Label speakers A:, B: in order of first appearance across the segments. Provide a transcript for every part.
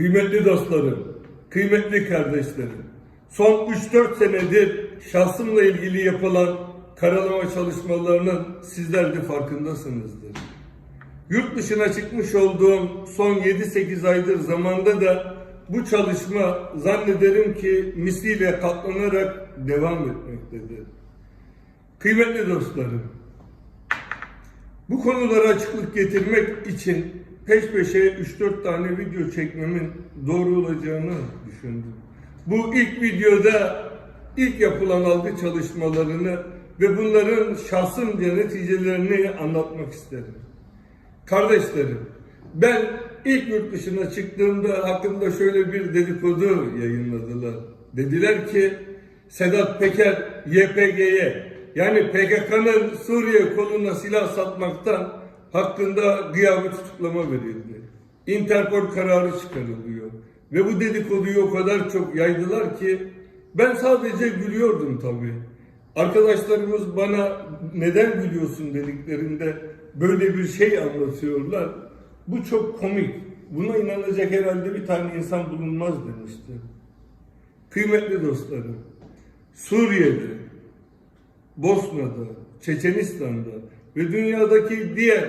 A: Kıymetli dostlarım, kıymetli kardeşlerim, son 3-4 senedir şahsımla ilgili yapılan karalama çalışmalarının sizler de farkındasınızdır. Yurt dışına çıkmış olduğum son 7-8 aydır zamanda da bu çalışma zannederim ki misliyle katlanarak devam etmektedir. Kıymetli dostlarım, bu konulara açıklık getirmek için peş peşe 3-4 tane video çekmemin doğru olacağını düşündüm. Bu ilk videoda ilk yapılan algı çalışmalarını ve bunların şahsımca neticelerini anlatmak isterim. Kardeşlerim, ben ilk yurt dışına çıktığımda hakkında şöyle bir dedikodu yayınladılar. Dediler ki Sedat Peker YPG'ye yani PKK'nın Suriye koluna silah satmaktan hakkında gıyabi tutuklama verildi. Interpol kararı çıkarılıyor. Ve bu dedikoduyu o kadar çok yaydılar ki ben sadece gülüyordum tabii. Arkadaşlarımız bana neden gülüyorsun dediklerinde böyle bir şey anlatıyorlar. Bu çok komik. Buna inanacak herhalde bir tane insan bulunmaz demişti. Kıymetli dostlarım, Suriye'de, Bosna'da, Çeçenistan'da ve dünyadaki diğer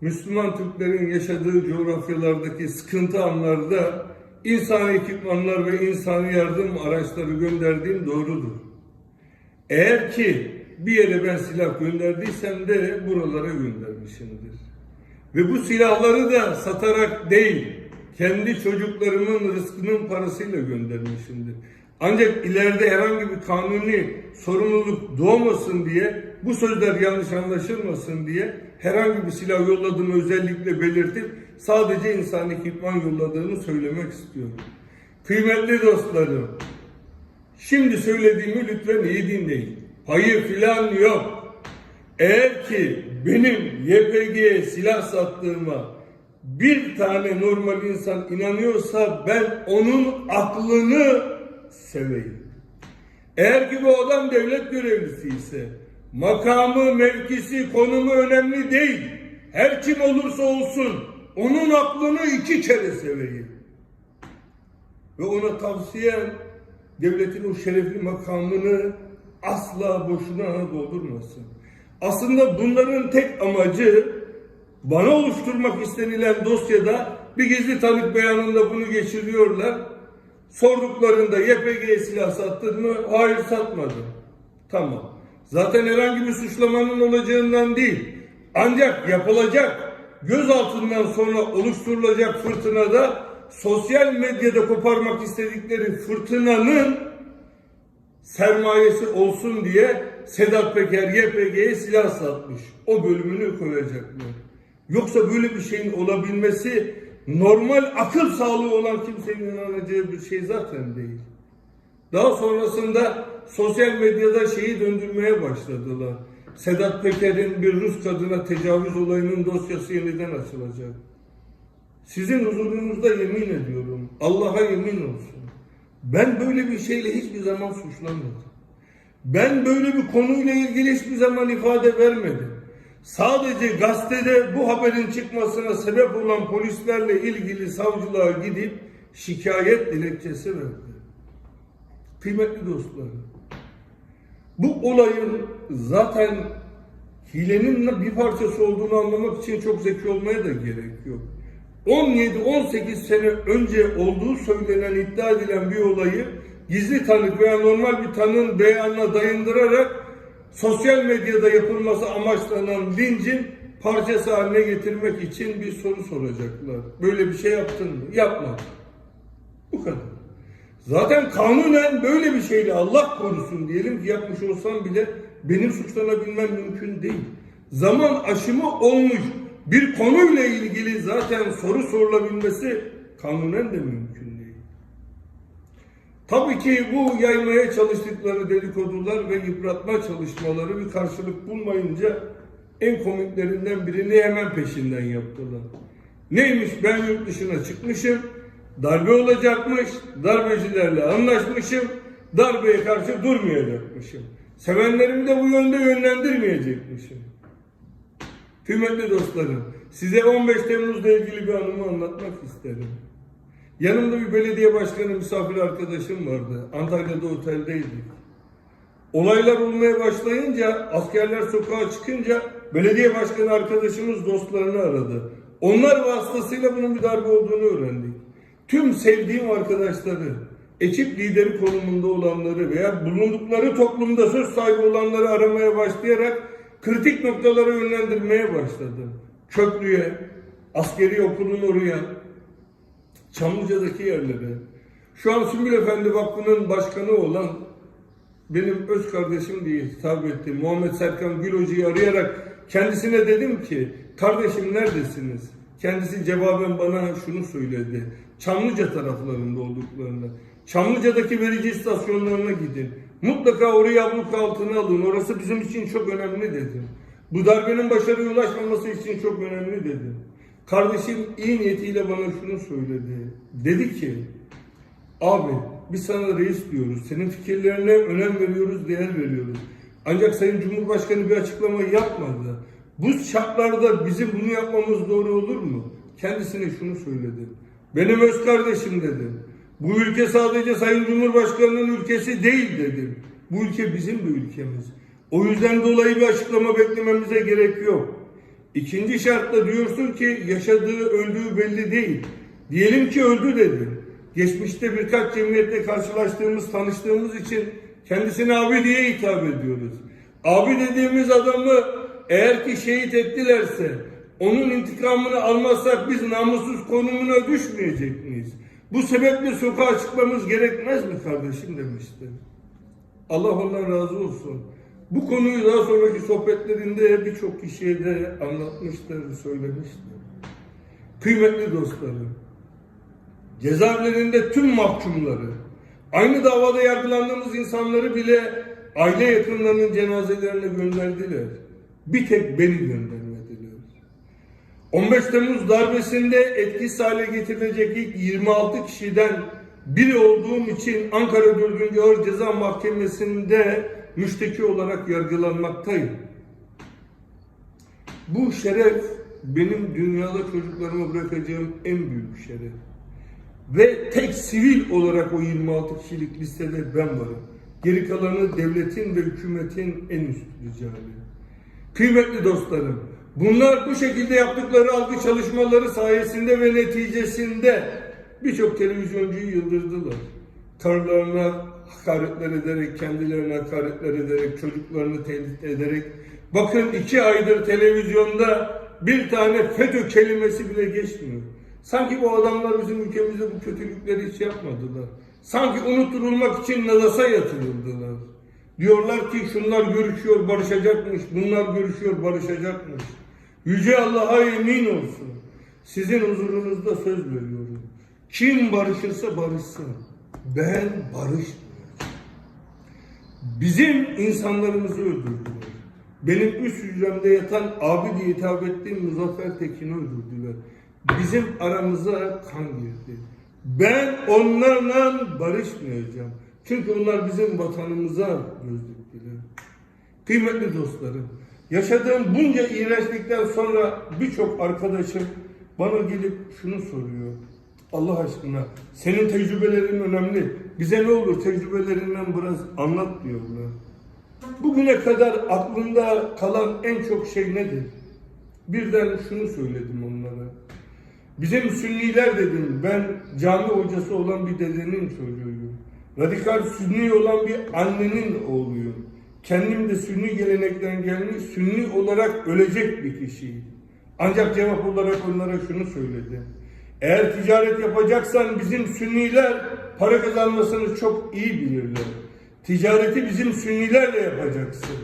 A: Müslüman Türklerin yaşadığı coğrafyalardaki sıkıntı anlarda insani ekipmanlar ve insani yardım araçları gönderdiğim doğrudur. Eğer ki bir yere ben silah gönderdiysem de buralara göndermişimdir. Ve bu silahları da satarak değil, kendi çocuklarımın rızkının parasıyla göndermişimdir. Ancak ileride herhangi bir kanuni sorumluluk doğmasın diye, bu sözler yanlış anlaşılmasın diye herhangi bir silah yolladığımı özellikle belirtip sadece insani ekipman yolladığını söylemek istiyorum. Kıymetli dostlarım, Şimdi söylediğimi lütfen iyi dinleyin. Payı filan yok. Eğer ki benim YPG'ye silah sattığıma bir tane normal insan inanıyorsa ben onun aklını seveyim. Eğer ki bu adam devlet görevlisi ise makamı, mevkisi, konumu önemli değil. Her kim olursa olsun onun aklını iki kere seveyim. Ve ona tavsiyem devletin o şerefli makamını asla boşuna doldurmasın. Aslında bunların tek amacı bana oluşturmak istenilen dosyada bir gizli tanık beyanında bunu geçiriyorlar. Sorduklarında YPG'ye silah sattın mı? Hayır satmadım. Tamam. Zaten herhangi bir suçlamanın olacağından değil. Ancak yapılacak gözaltından sonra oluşturulacak fırtınada sosyal medyada koparmak istedikleri fırtınanın sermayesi olsun diye Sedat Peker YPG'ye silah satmış. O bölümünü koyacaklar. Yoksa böyle bir şeyin olabilmesi normal akıl sağlığı olan kimsenin inanacağı bir şey zaten değil. Daha sonrasında sosyal medyada şeyi döndürmeye başladılar. Sedat Peker'in bir Rus kadına tecavüz olayının dosyası yeniden açılacak. Sizin huzurunuzda yemin ediyorum. Allah'a yemin olsun. Ben böyle bir şeyle hiçbir zaman suçlanmadım. Ben böyle bir konuyla ilgili hiçbir zaman ifade vermedim. Sadece gazetede bu haberin çıkmasına sebep olan polislerle ilgili savcılığa gidip şikayet dilekçesi verdi. Kıymetli dostlarım, bu olayın zaten hilenin bir parçası olduğunu anlamak için çok zeki olmaya da gerek yok. 17-18 sene önce olduğu söylenen iddia edilen bir olayı gizli tanık veya normal bir tanığın beyanına dayındırarak sosyal medyada yapılması amaçlanan lincin parçası haline getirmek için bir soru soracaklar. Böyle bir şey yaptın mı? Yapmadım. Bu kadar. Zaten kanunen böyle bir şeyle Allah korusun diyelim ki yapmış olsam bile benim suçlanabilmem mümkün değil. Zaman aşımı olmuş bir konuyla ilgili zaten soru sorulabilmesi kanunen de mümkün. Tabii ki bu yaymaya çalıştıkları dedikodular ve yıpratma çalışmaları bir karşılık bulmayınca en komiklerinden birini hemen peşinden yaptılar. Neymiş ben yurt dışına çıkmışım, darbe olacakmış, darbecilerle anlaşmışım, darbeye karşı durmayacakmışım. Sevenlerimi de bu yönde yönlendirmeyecekmişim. Kıymetli dostlarım, size 15 Temmuz'la ilgili bir anımı anlatmak isterim. Yanımda bir belediye başkanı misafir arkadaşım vardı. Antalya'da oteldeydik. Olaylar olmaya başlayınca, askerler sokağa çıkınca belediye başkanı arkadaşımız dostlarını aradı. Onlar vasıtasıyla bunun bir darbe olduğunu öğrendik. Tüm sevdiğim arkadaşları, ekip lideri konumunda olanları veya bulundukları toplumda söz sahibi olanları aramaya başlayarak kritik noktalara yönlendirmeye başladım. Köprüye, askeri okulun oraya, Çamlıca'daki yerlere. Şu an Sümbül Efendi Vakfı'nın başkanı olan benim öz kardeşim diye hitap ettiğim Muhammed Serkan Gül Hoca'yı arayarak kendisine dedim ki kardeşim neredesiniz? Kendisi cevaben bana şunu söyledi. Çamlıca taraflarında olduklarını. Çamlıca'daki verici istasyonlarına gidin. Mutlaka orayı abluk altına alın. Orası bizim için çok önemli dedim. Bu darbenin başarıya ulaşmaması için çok önemli dedim. Kardeşim iyi niyetiyle bana şunu söyledi. Dedi ki Abi biz sana reis diyoruz. Senin fikirlerine önem veriyoruz, değer veriyoruz. Ancak Sayın Cumhurbaşkanı bir açıklama yapmadı. Bu şartlarda bizim bunu yapmamız doğru olur mu? Kendisine şunu söyledi. Benim öz kardeşim dedim. Bu ülke sadece Sayın Cumhurbaşkanı'nın ülkesi değil dedim. Bu ülke bizim de ülkemiz. O yüzden dolayı bir açıklama beklememize gerek yok. İkinci şartla diyorsun ki yaşadığı, öldüğü belli değil. Diyelim ki öldü dedi. Geçmişte birkaç cemiyetle karşılaştığımız, tanıştığımız için kendisine abi diye hitap ediyoruz. Abi dediğimiz adamı eğer ki şehit ettilerse onun intikamını almazsak biz namussuz konumuna düşmeyecek miyiz? Bu sebeple sokağa çıkmamız gerekmez mi kardeşim demişti. Allah ondan razı olsun. Bu konuyu daha sonraki sohbetlerinde birçok kişiye de anlatmıştır, söylemiştir. Kıymetli dostlarım, cezaevlerinde tüm mahkumları, aynı davada yargılandığımız insanları bile aile yakınlarının cenazelerine gönderdiler. Bir tek beni göndermediler. 15 Temmuz darbesinde etkisiz hale getirilecek ilk 26 kişiden biri olduğum için Ankara 4. Ağır Ceza Mahkemesi'nde müşteki olarak yargılanmaktayım. Bu şeref benim dünyada çocuklarıma bırakacağım en büyük şeref. Ve tek sivil olarak o 26 kişilik listede ben varım. Geri kalanı devletin ve hükümetin en üst ricali. Kıymetli dostlarım, bunlar bu şekilde yaptıkları algı çalışmaları sayesinde ve neticesinde birçok televizyoncuyu yıldırdılar. Karılarına hakaretler ederek, kendilerine hakaretler ederek, çocuklarını tehdit ederek. Bakın iki aydır televizyonda bir tane FETÖ kelimesi bile geçmiyor. Sanki bu adamlar bizim ülkemizde bu kötülükleri hiç yapmadılar. Sanki unutulmak için Nadas'a yatırıldılar. Diyorlar ki şunlar görüşüyor barışacakmış, bunlar görüşüyor barışacakmış. Yüce Allah'a emin olsun. Sizin huzurunuzda söz veriyorum. Kim barışırsa barışsın. Ben barışmıyorum. Bizim insanlarımızı öldürdüler. Benim üst hücremde yatan abi diye hitap ettiğim Muzaffer Tekin'i öldürdüler. Bizim aramıza kan girdi. Ben onlarla barışmayacağım. Çünkü onlar bizim vatanımıza göz diktiler. Kıymetli dostlarım, yaşadığım bunca iğrençlikten sonra birçok arkadaşım bana gelip şunu soruyor. Allah aşkına senin tecrübelerin önemli. Bize ne olur tecrübelerinden biraz anlat diyorlar. Bugüne kadar aklımda kalan en çok şey nedir? Birden şunu söyledim onlara. Bizim Sünniler dedim, ben cami hocası olan bir dedenin çocuğuyum. Radikal Sünni olan bir annenin oğluyum. Kendim de Sünni gelenekten gelmiş, Sünni olarak ölecek bir kişiyim. Ancak cevap olarak onlara şunu söyledim. Eğer ticaret yapacaksan bizim Sünniler para kazanmasını çok iyi bilirler. Ticareti bizim Sünnilerle yapacaksın.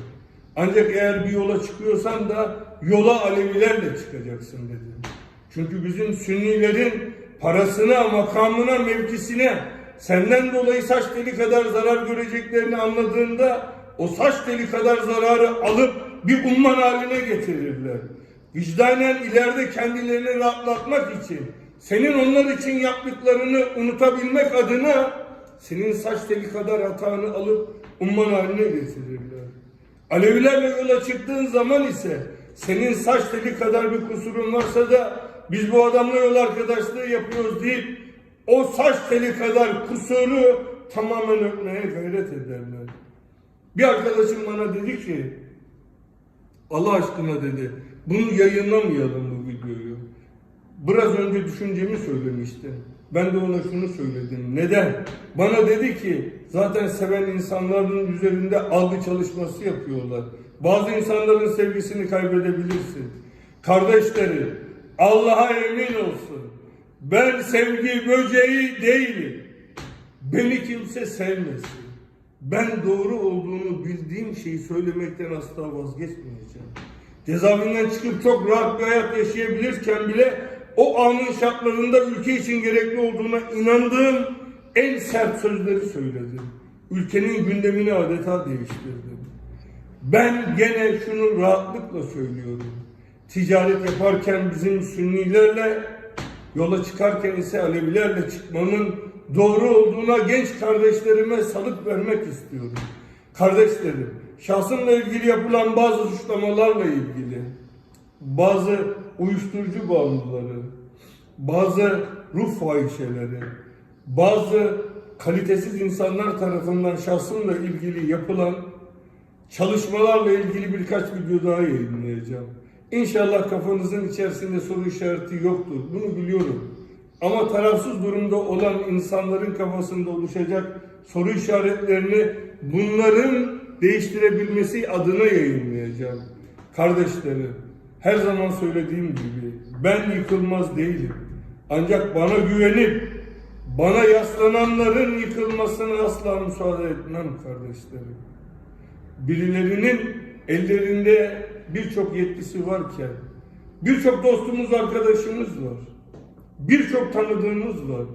A: Ancak eğer bir yola çıkıyorsan da yola Alevilerle çıkacaksın dedim. Çünkü bizim Sünnilerin parasına, makamına, mevkisine senden dolayı saç teli kadar zarar göreceklerini anladığında o saç teli kadar zararı alıp bir umman haline getirirler. Vicdanen ileride kendilerini rahatlatmak için senin onlar için yaptıklarını unutabilmek adına senin saç teli kadar hatanı alıp umman haline getirirler. Alevilerle yola çıktığın zaman ise senin saç teli kadar bir kusurun varsa da biz bu adamla yol arkadaşlığı yapıyoruz deyip o saç teli kadar kusuru tamamen örtmeye gayret ederler. Bir arkadaşım bana dedi ki Allah aşkına dedi bunu yayınlamayalım. Biraz önce düşüncemi söylemiştim. Ben de ona şunu söyledim. Neden? Bana dedi ki zaten seven insanların üzerinde algı çalışması yapıyorlar. Bazı insanların sevgisini kaybedebilirsin. Kardeşleri Allah'a emin olsun. Ben sevgi böceği değilim. Beni kimse sevmesin. Ben doğru olduğunu bildiğim şeyi söylemekten asla vazgeçmeyeceğim. Cezaevinden çıkıp çok rahat bir hayat yaşayabilirken bile o anın şartlarında ülke için gerekli olduğuna inandığım en sert sözleri söyledim. Ülkenin gündemini adeta değiştirdim. Ben gene şunu rahatlıkla söylüyorum. Ticaret yaparken bizim Sünnilerle, yola çıkarken ise Alevilerle çıkmanın doğru olduğuna genç kardeşlerime salık vermek istiyorum. Kardeşlerim, şahsımla ilgili yapılan bazı suçlamalarla ilgili, bazı uyuşturucu bağımlıları, bazı ruh fahişeleri, bazı kalitesiz insanlar tarafından şahsımla ilgili yapılan çalışmalarla ilgili birkaç video daha yayınlayacağım. İnşallah kafanızın içerisinde soru işareti yoktur. Bunu biliyorum. Ama tarafsız durumda olan insanların kafasında oluşacak soru işaretlerini bunların değiştirebilmesi adına yayınlayacağım. Kardeşlerim, her zaman söylediğim gibi ben yıkılmaz değilim. Ancak bana güvenip bana yaslananların yıkılmasına asla müsaade etmem kardeşlerim birilerinin ellerinde birçok yetkisi varken, birçok dostumuz, arkadaşımız var, birçok tanıdığımız var.